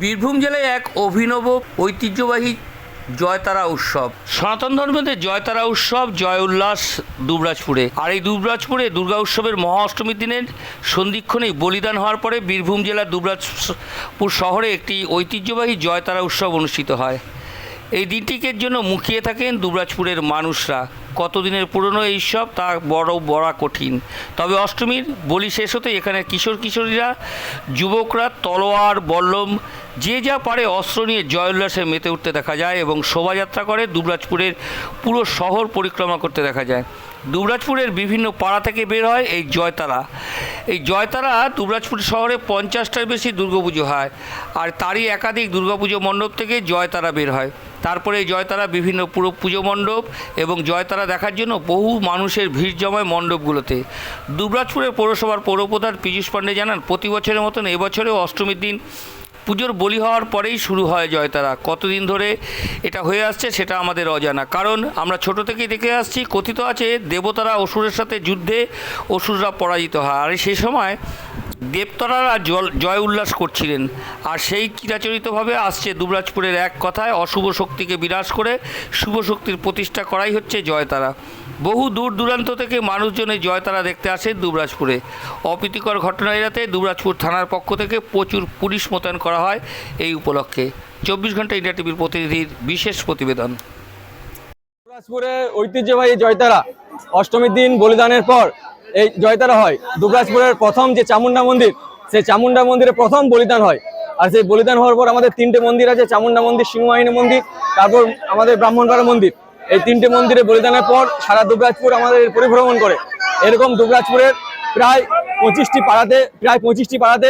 বীরভূম জেলায় এক অভিনব ঐতিহ্যবাহী জয়তারা উৎসব। সনাতন ধর্মের জয়তারা উৎসব, জয় উল্লাস দুবরাজপুরে। আর এই দুবরাজপুরে দুর্গা উৎসবের মহা অষ্টমীর দিনের সন্ধিক্ষণেই বলিদান হওয়ার পরে বীরভূম জেলার দুবরাজপুর শহরে একটি ঐতিহ্যবাহী জয়তারা উৎসব অনুষ্ঠিত হয়। এই দিনটিকের জন্য মুখিয়ে থাকেন দুবরাজপুরের মানুষরা। কতদিনের পুরনো এইসব তা বড় বড়া কঠিন। তবে অষ্টমীর বলি শেষ হতে এখানে কিশোর কিশোরীরা, যুবকরা, তলোয়ার, বল্লম, যে যা পারে অস্ত্র নিয়ে জয় উল্লাসে মেতে উঠতে দেখা যায় এবং শোভাযাত্রা করে দুবরাজপুরের পুরো শহর পরিক্রমা করতে দেখা যায়। দুবরাজপুরের বিভিন্ন পাড়া থেকে বের হয় এই জয়তারা। এই জয়তারা দুবরাজপুর শহরে পঞ্চাশটার বেশি দুর্গাপুজো হয় আর তারই একাধিক দুর্গাপুজো মণ্ডপ থেকে জয়তারা বের হয়। তারপরে এই জয়তারা বিভিন্ন পুরো পুজো মণ্ডপ এবং জয়তারা দেখার জন্য বহু মানুষের ভিড় জমায় মণ্ডপগুলোতে। দুবরাজপুরের পৌরসভার পৌরপ্রধান পীযূষ পাণ্ডে জানান, প্রতি বছরের মতন এবছরেও অষ্টমীর দিন পুজোর বলি হওয়ার পরেই শুরু হয় জয়তারা। কতদিন ধরে এটা হয়ে আসছে সেটা আমাদের অজানা। কারণ আমরা ছোট থেকেই দেখে আসছি, কথিত আছে, দেবতারা অসুরের সাথে যুদ্ধে অসুররা পরাজিত হয়। আর সেই সময় দেবতারারা জল, জয় উল্লাস করছিলেন। আর সেই চিরাচরিতভাবে আসছে দুবরাজপুরের এক কথায়, অশুভ শক্তিকে বিনাশ করে শুভ শক্তির প্রতিষ্ঠা করাই হচ্ছে জয়তারা। বহু দূর দূরান্ত থেকে মানুষজন জয়তারা দেখতে আসে দুবরাজপুরে। অপ্রীতিকর ঘটনা এড়াতে দুবরাজপুর থানার পক্ষ থেকে প্রচুর পুলিশ মোতায়েন করা হয় এই উপলক্ষে। চব্বিশ ঘণ্টা ইন্ডিয়া টিভির প্রতিনিধির বিশেষ প্রতিবেদন। দুবরাজপুরে ঐতিহ্যবাহী জয়তারা। অষ্টমীর দিন বলিদানের পর এই জয়তারা হয়। দুবরাজপুরের প্রথম যে চামুন্ডা মন্দির, সেই চামুন্ডা মন্দিরে প্রথম বলিদান হয়। আর সেই বলিদান হওয়ার পর আমাদের তিনটে মন্দির আছে চামুন্ডা মন্দির, সিংহবাহিনী মন্দির, তারপর আমাদের ব্রাহ্মণপাড়া মন্দির। এই তিনটে মন্দিরে বলিদানের পর সারা দুবরাজপুর আমাদের পরিভ্রমণ করে। এরকম দুবরাজপুরের প্রায় পঁচিশটি পাড়াতে, প্রায় পঁচিশটি পাড়াতে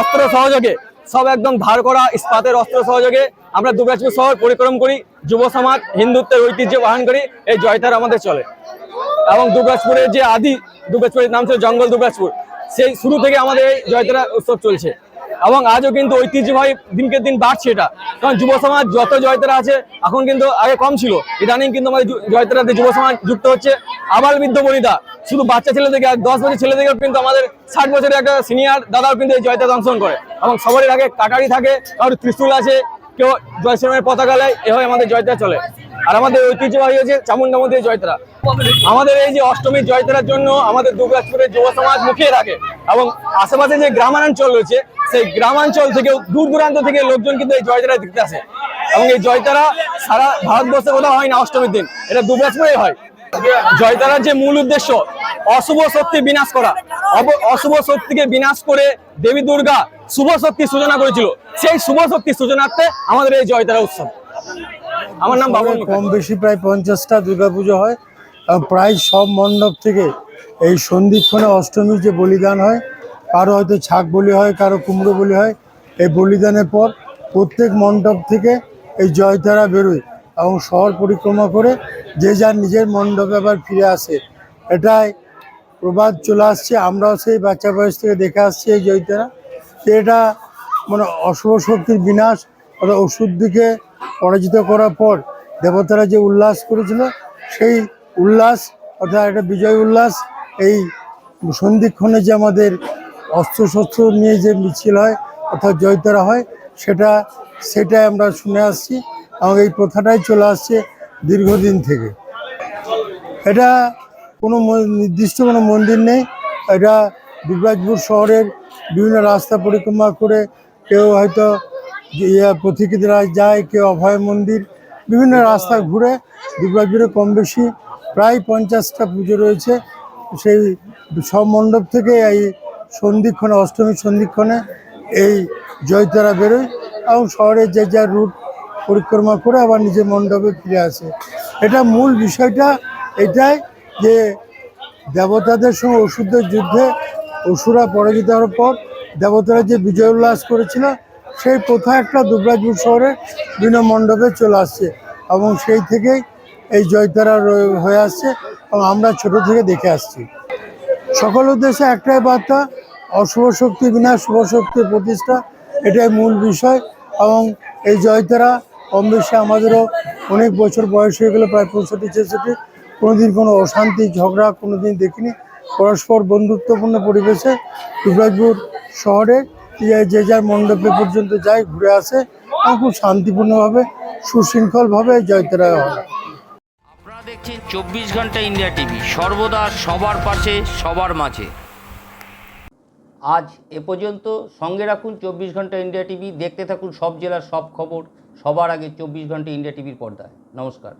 অস্ত্র সহযোগে, সব একদম ধার করা ইস্পাতের অস্ত্র সহযোগে আমরা দুবরাজপুর শহর পরিক্রম করি, যুব সমাজ, হিন্দুত্বের ঐতিহ্য বহন করি, এই জয়তার আমাদের চলে। এবং দুবরাজপুরের যে আদি দুবরাজপুরের নাম ছিল জঙ্গল দুবরাজপুর, সেই শুরু থেকে আমাদের এই জয়তারা উৎসব চলছে। এবং আজও কিন্তু ঐতিহ্যবাহী দিনকে দিন বাড়ছে এটা। কারণ যুব সমাজ যত জয়তারা আছে, এখন কিন্তু আগে কম ছিল। ইদানিং কিন্তু আমাদের জয়তারাতে যুব সমাজ যুক্ত হচ্ছে আবার বৃদ্ধ বনিতা। শুধু বাচ্চা ছেলে থেকে দশ বছর ছেলে থেকেও কিন্তু আমাদের ষাট বছরের একটা সিনিয়র দাদাও কিন্তু এই জয়তারা অংশগ্রহণ করে। এবং সবারই আগে কাটারি থাকে, কারোর ত্রিশুল আছে, কেউ জয় শ্রীরামের পতাকা লেয়, এভাবে আমাদের জয়তারা চলে। আর আমাদের ঐতিহ্যবাহী হচ্ছে চামুন্ডা মন্দিরের জয়তারা। আমাদের এই যে অষ্টমীর জয়তারার জন্য আমাদের দুর্গাপুরের যুব সমাজ মুখিয়ে থাকে এবং আশেপাশে যে গ্রামাঞ্চল রয়েছে, সেই গ্রামাঞ্চল থেকে দূর দূরান্ত থেকে লোকজন কিন্তু এই জয়তারা দেখতে আসে। এবং এই জয়তারা সারা ভারতবর্ষে কোথাও হয় না অষ্টমীর দিন, এটা দুর্গাপুরেই হয়। জয়তারার যে মূল উদ্দেশ্য, অশুভ শক্তি বিনাশ করা। অশুভ শক্তিকে বিনাশ করে দেবী দুর্গা শুভ শক্তি সূচনা করেছিল। সেই শুভ শক্তি সূচনার্থে আমাদের এই জয়তারা উৎসব। আমার নাম বাবুল কম বেশি প্রায় পঞ্চাশটা দুর্গাপুজো হয়। এবং প্রায় সব মণ্ডপ থেকে এই সন্ধিক্ষণে অষ্টমীর যে বলিদান হয় কারও হয়তো ছাগ বলি হয় কারও কুমড়ো বলি হয় এই বলিদানের পর প্রত্যেক মণ্ডপ থেকে এই জয়তারা বেরোয় এবং শহর পরিক্রমা করে যে যার নিজের মণ্ডপে আবার ফিরে আসে। এটাই প্রবাদ চলে আসছে। আমরাও সেই বাচ্চা বয়স থেকে দেখে আসছি এই জয়তারা। যে এটা মানে অশুভ শক্তির বিনাশ অর্থাৎ ওষুধদিকে পরাজিত করার পর দেবতারা যে উল্লাস করেছিল, সেই উল্লাস, অর্থাৎ একটা বিজয় উল্লাস, এই সন্ধিক্ষণে যে আমাদের অস্ত্রশস্ত্র নিয়ে যে মিছিল হয়, অর্থাৎ জয়তারা হয়, সেটা, সেটাই আমরা শুনে আসছি এবং এই প্রথাটাই চলে আসছে দীর্ঘদিন থেকে। এটা কোনো নির্দিষ্ট কোনো মন্দির নেই, এটা দুবরাজপুর শহরের বিভিন্ন রাস্তা পরিক্রমা করে কেউ হয়তো পথিকীরা যায়, কেউ অভয় মন্দির, বিভিন্ন রাস্তা ঘুরে দুবরাজপুরে কম বেশি, প্রায় পঞ্চাশটা পুজো রয়েছে। সেই সব মণ্ডপ থেকে এই সন্ধিক্ষণে অষ্টমী সন্ধিক্ষণে এই জয়তারা বেরোয় এবং শহরের যে যার রুট পরিক্রমা করে আবার নিজের মণ্ডপে ফিরে আসে। এটা মূল বিষয়টা এটাই যে দেবতাদের সঙ্গে অসুরদের যুদ্ধে অসুরা পরাজিত হওয়ার পর দেবতারা যে বিজয় উল্লাস করেছিল সেই প্রথা একটা দুবরাজপুর শহরে বিভিন্ন মণ্ডপে চলে আসছে এবং সেই থেকেই এই জয়তারা হয়ে আসছে এবং আমরা ছোট থেকে দেখে আসছি। সকল উদ্দেশ্যে একটাই বার্তা, অশুভ শক্তি বিনা শুভ শক্তির প্রতিষ্ঠা, এটাই মূল বিষয় এবং এই জয়তারা কম বেশি আমাদেরও অনেক বছর বয়স হয়ে গেলো প্রায় পঁয়ষট্টি, ছেষট্টি, কোনোদিন কোনো অশান্তি, ঝগড়া কোনোদিন দেখিনি। পরস্পর বন্ধুত্বপূর্ণ পরিবেশে দুবরাজপুর শহরে যে যার মণ্ডপে পর্যন্ত যায় ঘুরে আসে, এবং খুব শান্তিপূর্ণভাবে, সুশৃঙ্খলভাবে জয়তারা হয়। আপনারা দেখছেন চব্বিশ ঘণ্টা ইন্ডিয়া টিভি, সর্বদা সবার পাশে, সবার মাঝে। আজ এ পর্যন্ত সঙ্গে রাখুন চব্বিশ ঘণ্টা ইন্ডিয়া টিভি, দেখতে থাকুন সব জেলার সব খবর, সবার আগে চব্বিশ ঘণ্টা ইন্ডিয়া টিভির পর্দায়। নমস্কার।